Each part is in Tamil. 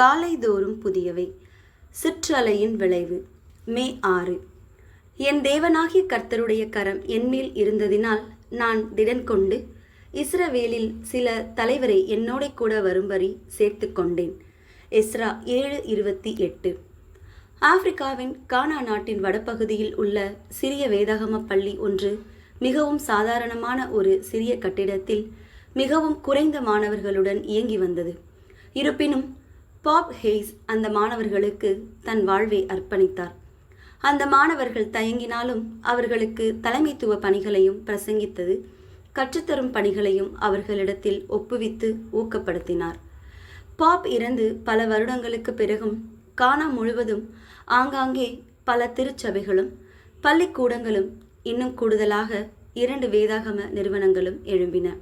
காலைதோறும் புதியவை. சிற்றலையின் விளைவு. மே ஆறு. என் தேவனாகிய கர்த்தருடைய கரம் என்மேல் இருந்ததினால் நான் திடன் கொண்டு இஸ்ரவேலில் சில தலைவரை என்னோட கூட வரும்படி சேர்த்து கொண்டேன். எஸ்ரா ஏழு இருபத்தி எட்டு. ஆப்பிரிக்காவின் கானா நாட்டின் வடபகுதியில் உள்ள சிறிய வேதாகம பள்ளி ஒன்று மிகவும் சாதாரணமான ஒரு சிறிய கட்டிடத்தில் மிகவும் குறைந்த மாணவர்களுடன் இயங்கி வந்தது. இருப்பினும் பாப் ஹெய்ஸ் அந்த மாணவர்களுக்கு தன் வாழ்வை அர்ப்பணித்தார். அந்த மாணவர்கள் தயங்கினாலும் அவர்களுக்கு தலைமைத்துவ பணிகளையும் பிரசங்கித்தது. கற்றுத்தரும் பணிகளையும் அவர்களிடத்தில் ஒப்புவித்து ஊக்கப்படுத்தினார். பாப் இறந்து பல வருடங்களுக்கு பிறகும் கானா முழுவதும் ஆங்காங்கே பல திருச்சபைகளும் பள்ளிக்கூடங்களும் இன்னும் கூடுதலாக இரண்டு வேதாகம நிறுவனங்களும் எழும்பின.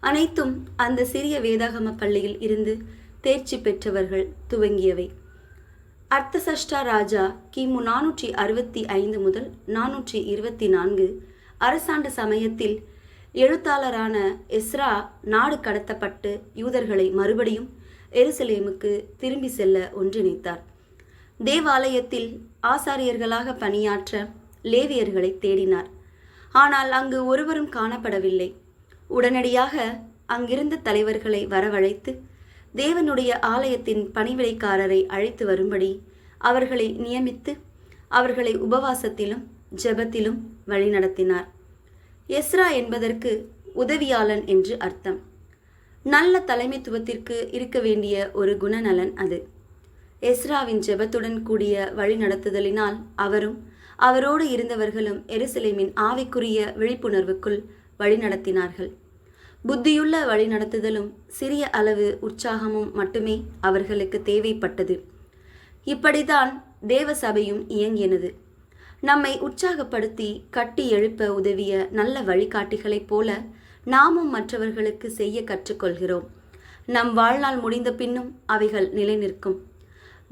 அனைத்தும் அந்த சிறிய வேதாகம பள்ளியில் இருந்து தேர்ச்சி பெற்றவர்கள் துவங்கியவை. அர்த்தசஷ்டா ராஜா கிமு நானூற்றி அறுபத்தி ஐந்து முதல் நானூற்றி இருபத்தி நான்கு அரசாண்ட சமயத்தில் எழுத்தாளரான எஸ்ரா நாடு கடத்தப்பட்டு யூதர்களை மறுபடியும் எருசலேமுக்கு திரும்பி செல்ல ஒன்றிணைத்தார். தேவாலயத்தில் ஆசாரியர்களாக பணியாற்ற லேவியர்களை தேடினார். ஆனால் அங்கு ஒருவரும் காணப்படவில்லை. உடனடியாக அங்கிருந்த தலைவர்களை வரவழைத்து தேவனுடைய ஆலயத்தின் பணிவிடைக்காரரை அழைத்து வரும்படி அவர்களை நியமித்து அவர்களை உபவாசத்திலும் ஜெபத்திலும் வழிநடத்தினார் எஸ்ரா என்பதற்கு உதவியாளன் என்று அர்த்தம். நல்ல தலைமைத்துவத்திற்கு இருக்க வேண்டிய ஒரு குணநலன் அது. எஸ்ராவின் ஜெபத்துடன் கூடிய வழிநடத்துதலினால் அவரும் அவரோடு இருந்தவர்களும் எருசலேமின் ஆவிக்குரிய விழிப்புணர்வுக்குள் வழிநடத்தினார்கள் புத்தியுள்ள வழிநடத்துதலும் சிறிய அளவு உற்சாகமும் மட்டுமே அவர்களுக்கு தேவைப்பட்டது. இப்படித்தான் தேவ சபையும் இயங்கினது. நம்மை உற்சாகப்படுத்தி கட்டி எழுப்ப உதவிய நல்ல வழிகாட்டிகளைப் போல நாமும் மற்றவர்களுக்கு செய்ய கற்றுக்கொள்கிறோம். நம் வாழ்நாள் முடிந்த பின்னும் அவைகள் நிலைநிற்கும்.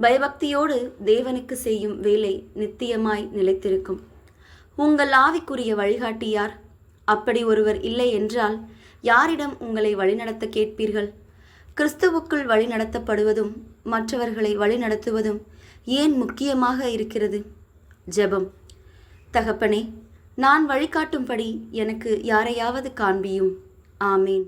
பயபக்தியோடு தேவனுக்கு செய்யும் வேலை நித்தியமாய் நிலைத்திருக்கும். உங்கள் ஆவிக்குரிய வழிகாட்டி யார் அப்படி ஒருவர் இல்லை என்றால் யாரிடம் உங்களை வழிநடத்த கேட்பீர்கள்? கிறிஸ்துவுக்குள் வழிநடத்தப்படுவதும் மற்றவர்களை வழிநடத்துவதும் ஏன் முக்கியமாக இருக்கிறது? ஜெபம். தகப்பனே நான் வழிகாட்டும்படி எனக்கு யாரையாவது காண்பியும். ஆமேன்.